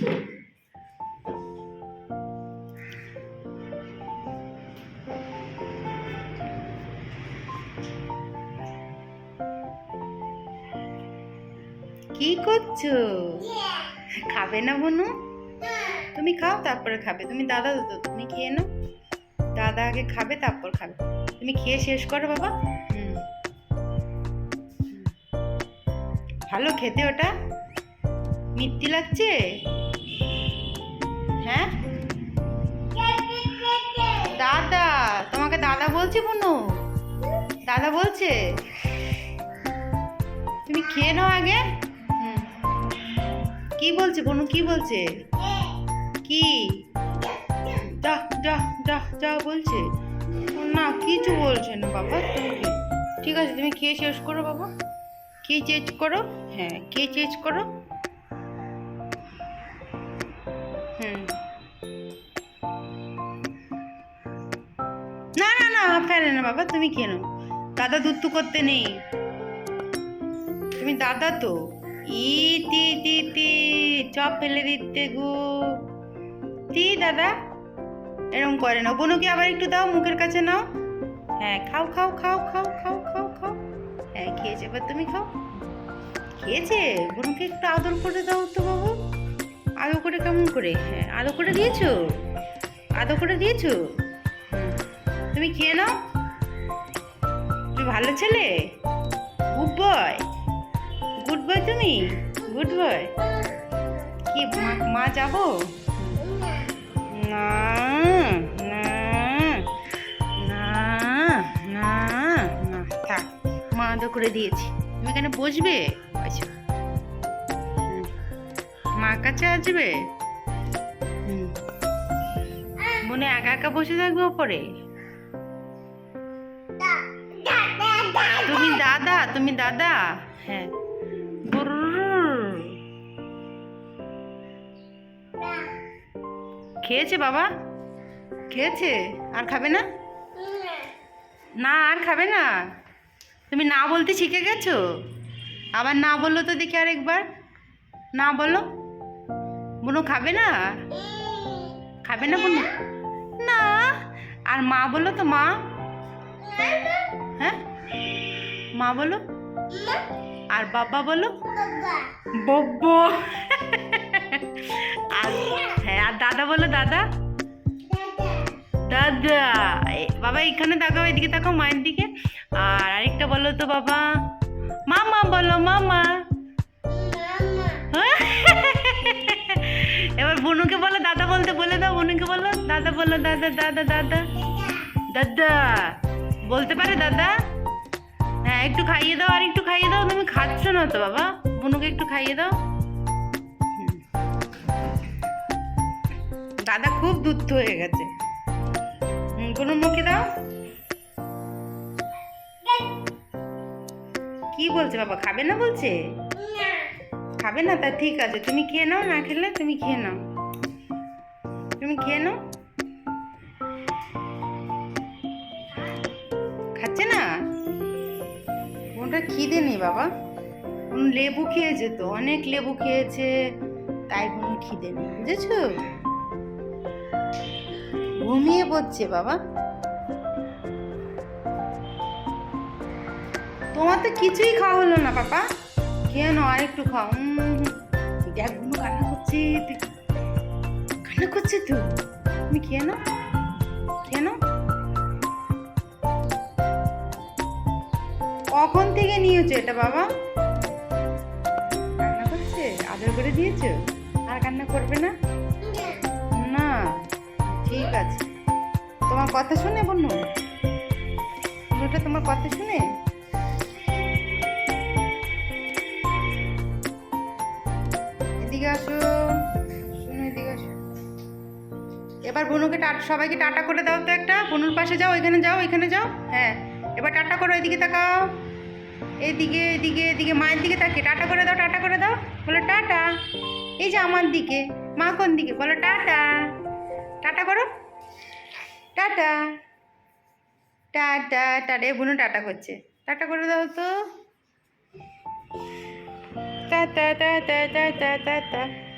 কি করছ? খাবে না বনু? তুমি খাও, তারপরে খাবে। তুমি দাদা তো তুমি খেয়ে নাও। দাদা আগে খাবে, তারপর খাবে। তুমি খেয়ে শেষ করো, বাবা। হুম। ভালো খেতে ওটা। মিষ্টি লাগছে? হ্যাঁ? দাদা, তোমাকে দাদা বলছি বুনু। দাদা বলছে। তুমি খেয়ে নাও আগে। কি বলছে বনু, কি বলছে? কি? যা যা যা যা বলছে। না, কিছু বলছে না বাবা, তুমি ঠিক আছে, তুমি খেয়ে শেষ করো বাবা। খেয়ে চেঞ্জ করো। হ্যাঁ খেয়ে চেঞ্জ করো। হুম। ফেলে না বাবা, তুমি কেন দাদা দুধ করতে নেই। তুমি দাদা তো? ই তি তি তি চপ ফেলে দিতে গো। তি দাদা। এরকম করে না বোনকে আবার একটু দাও, মুখের কাছে নাও। হ্যাঁ খাও খাও খাও খাও খাও খাও খাও। হ্যাঁ খেয়েছে। এবার তুমি খাও। খেয়েছে? বোনকে একটু আদর করে দাও তো বাবু। আদর করে কেমন করে? হ্যাঁ আদর করে দিয়েছ? আদর করে দিয়েছ। তুমি খেয়ে নাও। তুমি ভালো ছেলে? গুড বয় গুড বয় তুমি? গুড বয় কি, মা যাব? না না না না না। থাক, মা আদর করে দিয়েছি। তুমি এখানে বসবে? আচ্ছা। মা কাছে আসবে? মনে একা একা বসে থাকবে ওপরে। তুমি দাদা তুমি দাদা? হ্যাঁ। খেয়েছে বাবা? খেয়েছে? আর খাবে না? না, আর খাবে না। তুমি না বলতে শিখে গেছো? আবার না বলল তো দেখি আরেকবার। না বলো? বুনু খাবে না? খাবে না বুনু? না। আর মা বলো তো মা? হ্যাঁ? মা বলো? আর বাবা বলো? বব্বো। আর হ্যাঁ আর দাদা বলো, দাদা? দাদা। বাবা এখানে তাকাও, এদিকে তাকাও, মায়ের দিকে। আর আরেকটা বলো তো বাবা। মামা বলো, মামা। এবার বনুকে বলো, দাদা বলতে বলে দাও, বনুকে বলো। দাদা বলো, দাদা দাদা দাদা। দাদা। বলতে পারে দাদা? একটু খাইয়ে দাও আর একটু খাইয়ে দাও, তুমি খাচ্ছ না তো বাবা। বনুকে একটু খাইয়ে দাও। দাদা খুব দুধ হয়ে গেছে। বনুর মুখে দাও। কি বলছে বাবা, খাবে না বলছে? খাবে না তা ঠিক আছে, তুমি খেয়ে নাও, না খেলে তুমি খেয়ে নাও। তুমি খেয়ে নাও। খাচ্ছে না? ওটা খিদে নেই, বাবা। কোন লেবু খেয়েছে তো অনেক লেবু খেয়েছে, তাই কোনো খিদে নেই, বুঝেছ? ঘুমিয়ে পড়ছে, বাবা। তোমার তো কিছুই খাওয়া হলো না, পাপা। নাও, আর একটু খাও। দেখ কান্না করছে কান্না করছে তো। তুমি খেয়ে নাও। কখন থেকে নিয়েছো এটা বাবা? কান্না করছে? আদর করে দিয়েছ? আর কান্না করবে না? না। ঠিক আছে। তোমার কথা শুনে বন্ধু বন্ধুটা তোমার কথা শুনে? এদিকে আসো। এদিকে আসো। এবার বনুকে টাটা সবাইকে টাটা করে দাও তো একটা। বনুর পাশে যাও এখানে যাও এখানে যাও। হ্যাঁ এবার টাটা করো, এদিকে তাকাও। এদিকে এদিকে এদিকে, মায়ের দিকে তাকে টাটা করে দাও, টাটা করে দাও। বলো, টাটা। এই যে আমার দিকে, মা কোন দিকে? বলো, টাটা। টাটা করো। টাটা। Tata tata. এ বোনও টাটা করছে। টাটা করে দাও তো। Tata tata tata tata.